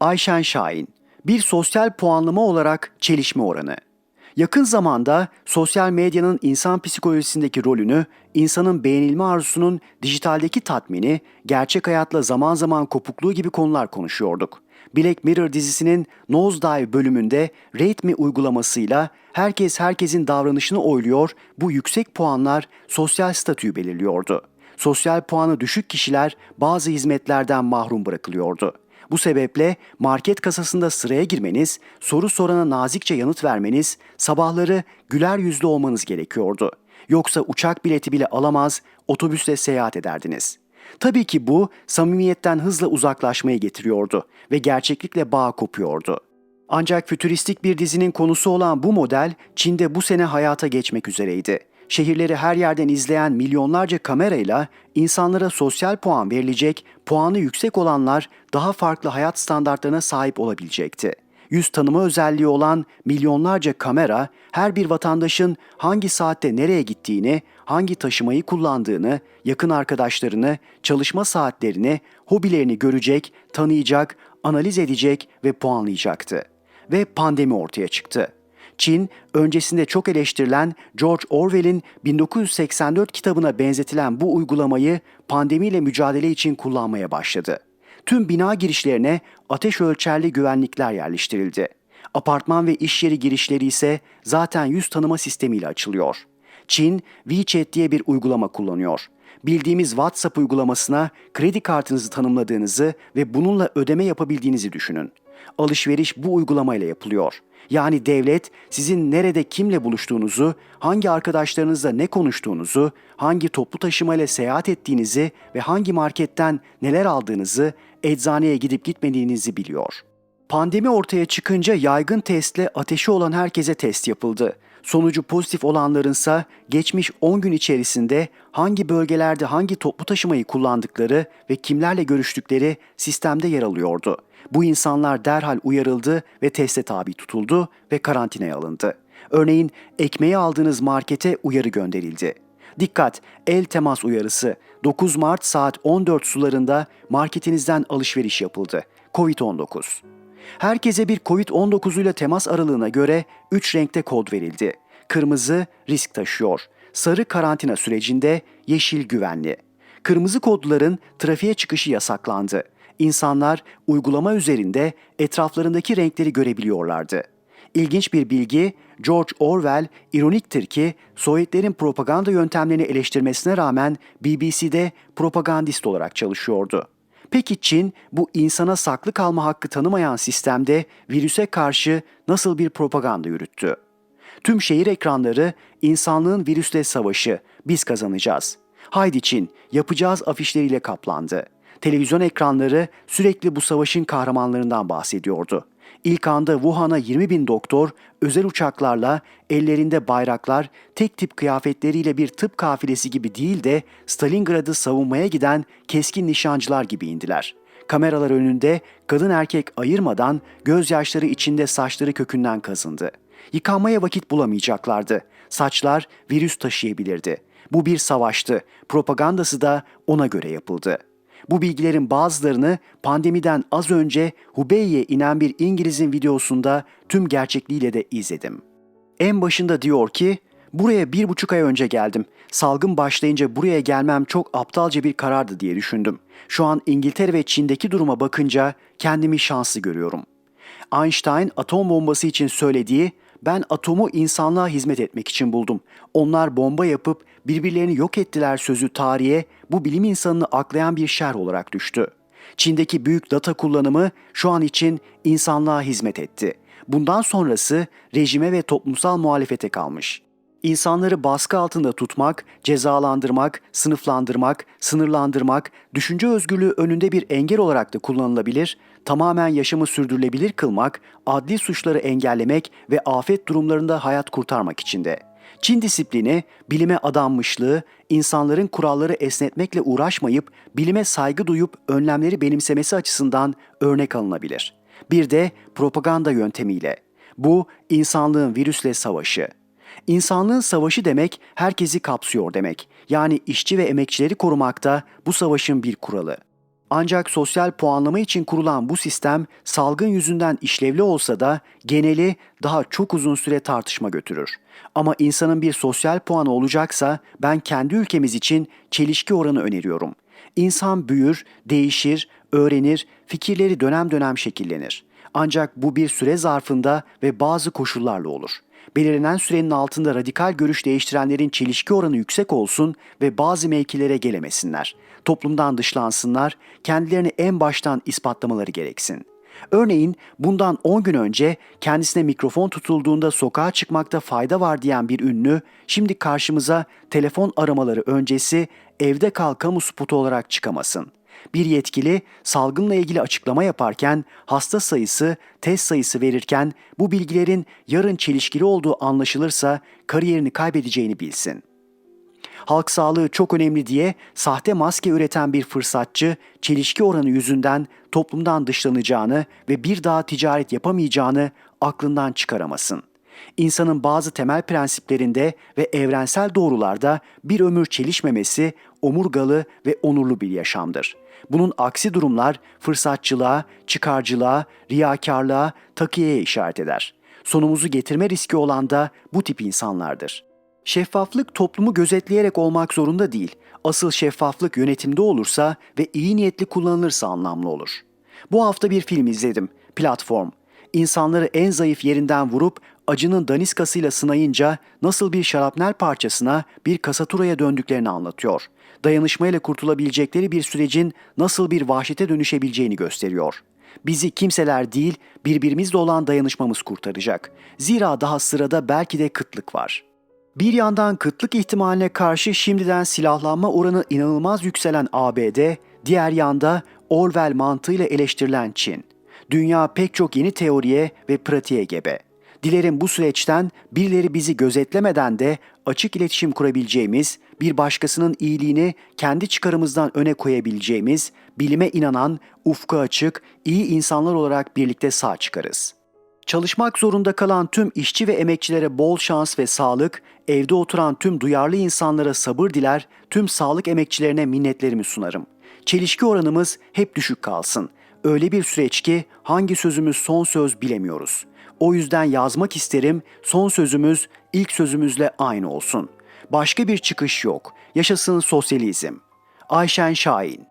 Ayşen Şahin. Bir sosyal puanlama olarak çelişme oranı. Yakın zamanda sosyal medyanın insan psikolojisindeki rolünü, insanın beğenilme arzusunun dijitaldeki tatmini, gerçek hayatla zaman zaman kopukluğu gibi konular konuşuyorduk. Black Mirror dizisinin Nosedive bölümünde Rate Me uygulamasıyla herkes herkesin davranışını oyluyor, bu yüksek puanlar sosyal statüyü belirliyordu. Sosyal puanı düşük kişiler bazı hizmetlerden mahrum bırakılıyordu. Bu sebeple market kasasında sıraya girmeniz, soru sorana nazikçe yanıt vermeniz, sabahları güler yüzlü olmanız gerekiyordu. Yoksa uçak bileti bile alamaz, otobüsle seyahat ederdiniz. Tabii ki bu samimiyetten hızla uzaklaşmayı getiriyordu ve gerçeklikle bağ kopuyordu. Ancak fütüristik bir dizinin konusu olan bu model Çin'de bu sene hayata geçmek üzereydi. Şehirleri her yerden izleyen milyonlarca kamerayla insanlara sosyal puan verilecek, puanı yüksek olanlar daha farklı hayat standartlarına sahip olabilecekti. Yüz tanıma özelliği olan milyonlarca kamera her bir vatandaşın hangi saatte nereye gittiğini, hangi taşımayı kullandığını, yakın arkadaşlarını, çalışma saatlerini, hobilerini görecek, tanıyacak, analiz edecek ve puanlayacaktı. Ve pandemi ortaya çıktı. Çin, öncesinde çok eleştirilen George Orwell'in 1984 kitabına benzetilen bu uygulamayı pandemiyle mücadele için kullanmaya başladı. Tüm bina girişlerine ateş ölçerli güvenlikler yerleştirildi. Apartman ve iş yeri girişleri ise zaten yüz tanıma sistemiyle açılıyor. Çin, WeChat diye bir uygulama kullanıyor. Bildiğimiz WhatsApp uygulamasına kredi kartınızı tanımladığınızı ve bununla ödeme yapabildiğinizi düşünün. Alışveriş bu uygulamayla yapılıyor. Yani devlet sizin nerede kimle buluştuğunuzu, hangi arkadaşlarınızla ne konuştuğunuzu, hangi toplu taşımayla seyahat ettiğinizi ve hangi marketten neler aldığınızı, eczaneye gidip gitmediğinizi biliyor. Pandemi ortaya çıkınca yaygın testle ateşi olan herkese test yapıldı. Sonucu pozitif olanlarınsa geçmiş 10 gün içerisinde hangi bölgelerde hangi toplu taşımayı kullandıkları ve kimlerle görüştükleri sistemde yer alıyordu. Bu insanlar derhal uyarıldı ve teste tabi tutuldu ve karantinaya alındı. Örneğin ekmeği aldığınız markete uyarı gönderildi. Dikkat! El temas uyarısı. 9 Mart saat 14 sularında marketinizden alışveriş yapıldı. Covid-19. Herkese bir Covid-19 ile temas aralığına göre 3 renkte kod verildi. Kırmızı risk taşıyor. Sarı karantina sürecinde, yeşil güvenli. Kırmızı kodların trafiğe çıkışı yasaklandı. İnsanlar uygulama üzerinde etraflarındaki renkleri görebiliyorlardı. İlginç bir bilgi, George Orwell ironiktir ki Sovyetlerin propaganda yöntemlerini eleştirmesine rağmen BBC'de propagandist olarak çalışıyordu. Peki Çin bu insana saklı kalma hakkı tanımayan sistemde virüse karşı nasıl bir propaganda yürüttü? Tüm şehir ekranları insanlığın virüsle savaşı, biz kazanacağız. Haydi Çin, yapacağız afişleriyle kaplandı. Televizyon ekranları sürekli bu savaşın kahramanlarından bahsediyordu. İlk anda Wuhan'a 20 bin doktor özel uçaklarla ellerinde bayraklar tek tip kıyafetleriyle bir tıp kafilesi gibi değil de Stalingrad'ı savunmaya giden keskin nişancılar gibi indiler. Kameralar önünde kadın erkek ayırmadan gözyaşları içinde saçları kökünden kazındı. Yıkanmaya vakit bulamayacaklardı. Saçlar virüs taşıyabilirdi. Bu bir savaştı. Propagandası da ona göre yapıldı.'' Bu bilgilerin bazılarını pandemiden az önce Hubei'ye inen bir İngiliz'in videosunda tüm gerçekliğiyle de izledim. En başında diyor ki, buraya bir buçuk ay önce geldim. Salgın başlayınca buraya gelmem çok aptalca bir karardı diye düşündüm. Şu an İngiltere ve Çin'deki duruma bakınca kendimi şanslı görüyorum. Einstein atom bombası için söylediği ben atomu insanlığa hizmet etmek için buldum. Onlar bomba yapıp birbirlerini yok ettiler sözü tarihe bu bilim insanını aklayan bir şer olarak düştü. Çin'deki büyük data kullanımı şu an için insanlığa hizmet etti. Bundan sonrası rejime ve toplumsal muhalefete kalmış. İnsanları baskı altında tutmak, cezalandırmak, sınıflandırmak, sınırlandırmak, düşünce özgürlüğü önünde bir engel olarak da kullanılabilir, tamamen yaşamı sürdürülebilir kılmak, adli suçları engellemek ve afet durumlarında hayat kurtarmak içinde. Çin disiplini, bilime adanmışlığı, insanların kuralları esnetmekle uğraşmayıp bilime saygı duyup önlemleri benimsemesi açısından örnek alınabilir. Bir de propaganda yöntemiyle. Bu insanlığın virüsle savaşı. İnsanlığın savaşı demek herkesi kapsıyor demek. Yani işçi ve emekçileri korumakta bu savaşın bir kuralı. Ancak sosyal puanlama için kurulan bu sistem salgın yüzünden işlevli olsa da geneli daha çok uzun süre tartışma götürür. Ama insanın bir sosyal puanı olacaksa ben kendi ülkemiz için çelişki oranı öneriyorum. İnsan büyür, değişir, öğrenir, fikirleri dönem dönem şekillenir. Ancak bu bir süre zarfında ve bazı koşullarla olur. Belirlenen sürenin altında radikal görüş değiştirenlerin çelişki oranı yüksek olsun ve bazı mevkilere gelemesinler. Toplumdan dışlansınlar, kendilerini en baştan ispatlamaları gereksin. Örneğin bundan 10 gün önce kendisine mikrofon tutulduğunda sokağa çıkmakta fayda var diyen bir ünlü şimdi karşımıza telefon aramaları öncesi evde kal kamu spotu olarak çıkamasın. Bir yetkili salgınla ilgili açıklama yaparken hasta sayısı, test sayısı verirken bu bilgilerin yarın çelişkili olduğu anlaşılırsa kariyerini kaybedeceğini bilsin. Halk sağlığı çok önemli diye sahte maske üreten bir fırsatçı çelişki oranı yüzünden toplumdan dışlanacağını ve bir daha ticaret yapamayacağını aklından çıkaramasın. İnsanın bazı temel prensiplerinde ve evrensel doğrularda bir ömür çelişmemesi omurgalı ve onurlu bir yaşamdır. Bunun aksi durumlar fırsatçılığa, çıkarcılığa, riyakarlığa, takiyeye işaret eder. Sonumuzu getirme riski olan da bu tip insanlardır. Şeffaflık toplumu gözetleyerek olmak zorunda değil. Asıl şeffaflık yönetimde olursa ve iyi niyetli kullanılırsa anlamlı olur. Bu hafta bir film izledim. Platform. İnsanları en zayıf yerinden vurup acının daniskasıyla sınayınca nasıl bir şarapnel parçasına bir kasaturaya döndüklerini anlatıyor. Dayanışmayla kurtulabilecekleri bir sürecin nasıl bir vahşete dönüşebileceğini gösteriyor. Bizi kimseler değil, birbirimizle olan dayanışmamız kurtaracak. Zira daha sırada belki de kıtlık var.'' Bir yandan kıtlık ihtimaline karşı şimdiden silahlanma oranı inanılmaz yükselen ABD, diğer yanda Orwell mantığıyla eleştirilen Çin. Dünya pek çok yeni teoriye ve pratiğe gebe. Dilerim bu süreçten birileri bizi gözetlemeden de açık iletişim kurabileceğimiz, bir başkasının iyiliğini kendi çıkarımızdan öne koyabileceğimiz, bilime inanan, ufku açık, iyi insanlar olarak birlikte sağ çıkarız.'' Çalışmak zorunda kalan tüm işçi ve emekçilere bol şans ve sağlık, evde oturan tüm duyarlı insanlara sabır diler, tüm sağlık emekçilerine minnetlerimi sunarım. Çelişki oranımız hep düşük kalsın. Öyle bir süreç ki hangi sözümüz son söz bilemiyoruz. O yüzden yazmak isterim, son sözümüz ilk sözümüzle aynı olsun. Başka bir çıkış yok. Yaşasın sosyalizm. Ayşen Şahin